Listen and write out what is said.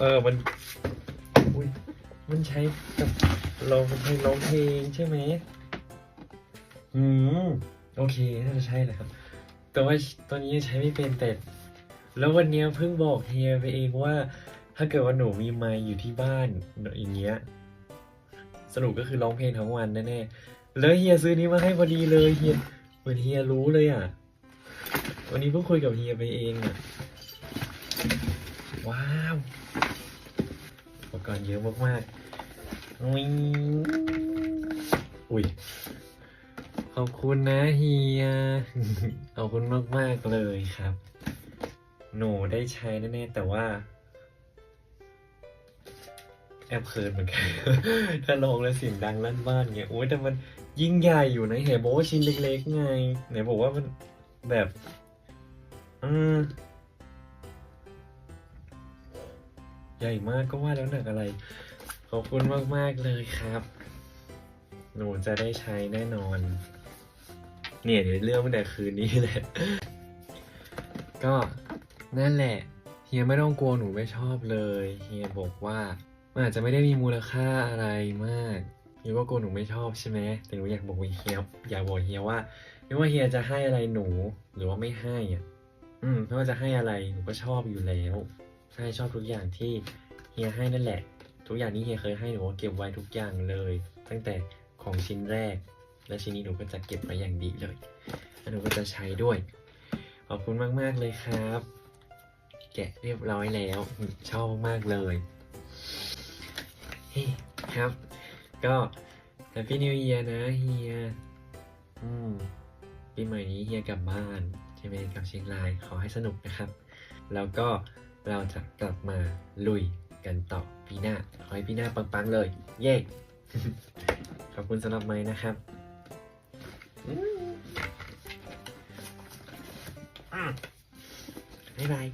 เออมันอุ้ยมันใช้กับร้องเพลงร้องเพลงใช่ไหมอืมโอเคน่าจะใช่แหละครับ แต่ว่าตอนนี้ใช้ไม่เป็นแต่แล้ววันเนี้ยเพิ่งบอกเฮียไปเองว่า ถ้าเกิดว่าหนูมีไมค์อยู่ที่บ้านอย่างเงี้ยสรุปก็คือร้องเพลงทั้งวันแน่ๆแล้วเฮียซื้อนี้มาให้พอดีเลยเฮียเหมือนเฮียรู้เลยอะ วันนี้เพิ่งคุยกับเฮียไปเองอะ ว้าวอุปกรณ์เยอะมากๆวิงอุ้ยขอบคุณนะเฮีย ขอบคุณมากๆเลยครับ หนูได้ใช้แน่ๆแต่ว่า แอบเขินเหมือนกัน ถ้าลองแล้วเสียงดังลั่นบ้านเงี้ยโอ้ยแต่มันยิ่งใหญ่อยู่นะเห็นบอกว่าชิ้นเล็กๆไง ไหนบอกว่ามันแบบ อืม ใหญ่มากก็ว่าแล้วหนักอะไร ขอบคุณมาก ๆ เลยครับ หนูจะได้ใช้แน่นอน เนี่ยเดี๋ยวเรื่องตั้งแต่คืนนี้แหละ ก็นั่นแหละ เฮียไม่ต้องกลัวหนูไม่ชอบเลย เฮียบอกว่ามันอาจจะไม่ได้มีมูลค่าอะไรมากเฮียก็กลัวหนูไม่ชอบใช่ไหมแต่หนูอยากบอกเฮียอยากบอกเฮียว่าไม่ว่าเฮียจะให้อะไรหนูหรือว่าไม่ให้อะ อืมไม่ว่าจะให้อะไรหนูก็ชอบอยู่แล้ว ใช่ชอบทุกอย่างที่เฮียให้นั่นแหละ ทุกอย่างที่เฮียเคยให้หนูเก็บไว้ทุกอย่างเลย ตั้งแต่ของชิ้นแรก และชิ้นนี้หนูก็จะเก็บไว้อย่างดีเลยแล้วหนูก็จะใช้ด้วย ขอบคุณมากๆเลยครับ แกะเรียบร้อยแล้วชอบมากเลยเฮ้ครับ ก็ Happy New Year นะเฮียอืมปีใหม่นี้เฮียกลับบ้านใช่ไหมกลับเชียงรายขอให้สนุกนะครับ แล้วก็ เราจะกลับมาลุยกันต่อปีหน้า ขอให้ปีหน้าปังๆเลย เย้ขอบคุณสำหรับไม้นะครับบ๊ายบาย